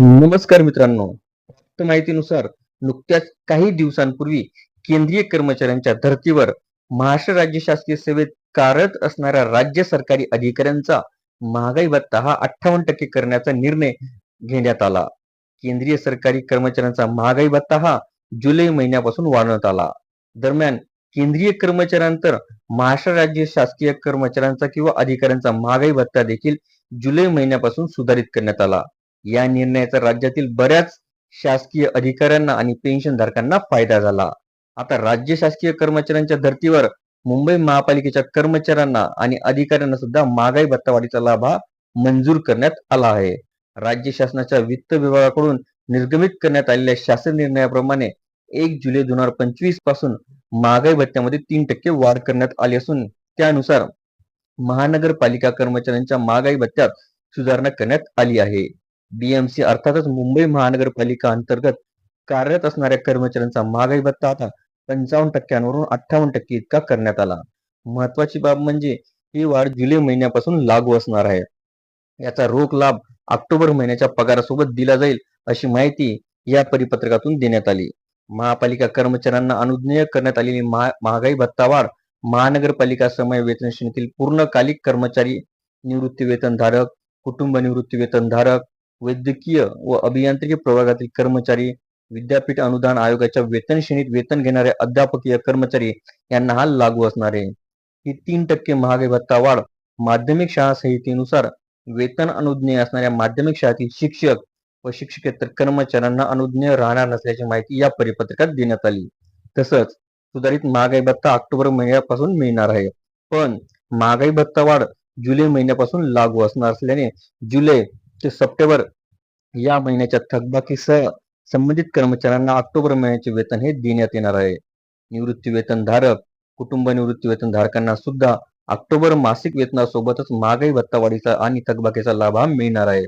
नमस्कार मित्रांनो. प्राप्त माहितीनुसार नुकत्याच काही दिवसांपूर्वी केंद्रीय कर्मचाऱ्यांच्या धर्तीवर महाराष्ट्र राज्य शासकीय सेवेत कार्यरत असणाऱ्या राज्य सरकारी अधिकाऱ्यांचा महागाई भत्ता हा अठ्ठावन्न टक्के करण्याचा निर्णय घेण्यात आला. केंद्रीय सरकारी कर्मचाऱ्यांचा महागाई भत्ता हा जुलै महिन्यापासून वाढवण्यात आला. दरम्यान केंद्रीय कर्मचाऱ्यांतर महाराष्ट्र राज्य शासकीय कर्मचाऱ्यांचा किंवा अधिकाऱ्यांचा महागाई भत्ता देखील जुलै महिन्यापासून सुधारित करण्यात आला. या निर्णयाचा राज्यातील बऱ्याच शासकीय अधिकाऱ्यांना आणि पेन्शनधारकांना फायदा झाला. आता राज्य शासकीय कर्मचाऱ्यांच्या धर्तीवर मुंबई महापालिकेच्या कर्मचाऱ्यांना आणि अधिकाऱ्यांना सुद्धा महागाई भत्तावाढीचा लाभ हा मंजूर करण्यात आला आहे. राज्य शासनाच्या वित्त विभागाकडून निर्गमित करण्यात आलेल्या शासन निर्णयाप्रमाणे एक जुलै दोन हजार पंचवीसपासून महागाई भत्त्यामध्ये तीन टक्के वाढ करण्यात आली असून त्यानुसार महानगरपालिका कर्मचाऱ्यांच्या महागाई भत्त्यात सुधारणा करण्यात आली आहे. बीएमसी अर्थातच मुंबई महानगरपालिका अंतर्गत कार्यरत असणाऱ्या कर्मचाऱ्यांचा महागाई भत्ता आता पंचावन्न टक्क्यांवरून अठ्ठावन्न टक्के इतका करण्यात आला. महत्वाची बाब म्हणजे ही वाढ जुलै महिन्यापासून लागू असणार आहे. याचा रोख लाभ ऑक्टोबर महिन्याच्या पगारासोबत दिला जाईल अशी माहिती या परिपत्रकातून देण्यात आली. महापालिका कर्मचाऱ्यांना अनुज्ञेय करण्यात आलेली महा- महागाई भत्ता वाढ महानगरपालिका समय वेतन श्रेणीतील पूर्णकालिक कर्मचारी निवृत्ती वेतनधारक कुटुंब निवृत्ती वेतनधारक वैद्यकीय व अभियांत्रिकी प्रवर्गातील कर्मचारी विद्यापीठ अनुदान आयोगाच्या वेतन श्रेणीत वेतन घेणारे अध्यापकीय कर्मचारी यांना हा लागू असणार आहे. ही तीन टक्के महागाई भत्ता वाढ माध्यमिक शाळा संहितेनुसार वेतन अनुज्ञेय असणाऱ्या माध्यमिक शाळेतील शिक्षक व शिक्षकेतर कर्मचाऱ्यांना अनुज्ञेय राहणार नसल्याची माहिती या परिपत्रकात देण्यात आली. तसंच सुधारित महागाई भत्ता ऑक्टोबर महिन्यापासून मिळणार आहे. पण महागाई भत्ता वाढ जुलै महिन्यापासून लागू असणार असल्याने जुलै ते सप्टेंबर या महिन्याच्या थकबाकीसह संबंधित कर्मचाऱ्यांना ऑक्टोबर महिन्याचे वेतन हे देण्यात येणार आहे. निवृत्ती वेतन धारक कुटुंब निवृत्ती वेतन धारकांना सुद्धा ऑक्टोबर मासिक वेतनासोबतच महागाई भत्तावाढीचा आणि थकबाकीचा लाभ हा मिळणार आहे.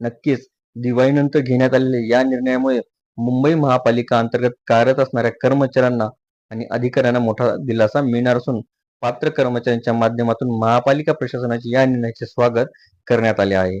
नक्कीच दिवाळीनंतर घेण्यात आलेल्या या निर्णयामुळे मुंबई महापालिका अंतर्गत कार्यरत असणाऱ्या कर्मचाऱ्यांना आणि अधिकाऱ्यांना मोठा दिलासा मिळणार असून पात्र कर्मचाऱ्यांच्या माध्यमातून महापालिका प्रशासनाचे या निर्णयाचे स्वागत करण्यात आले आहे.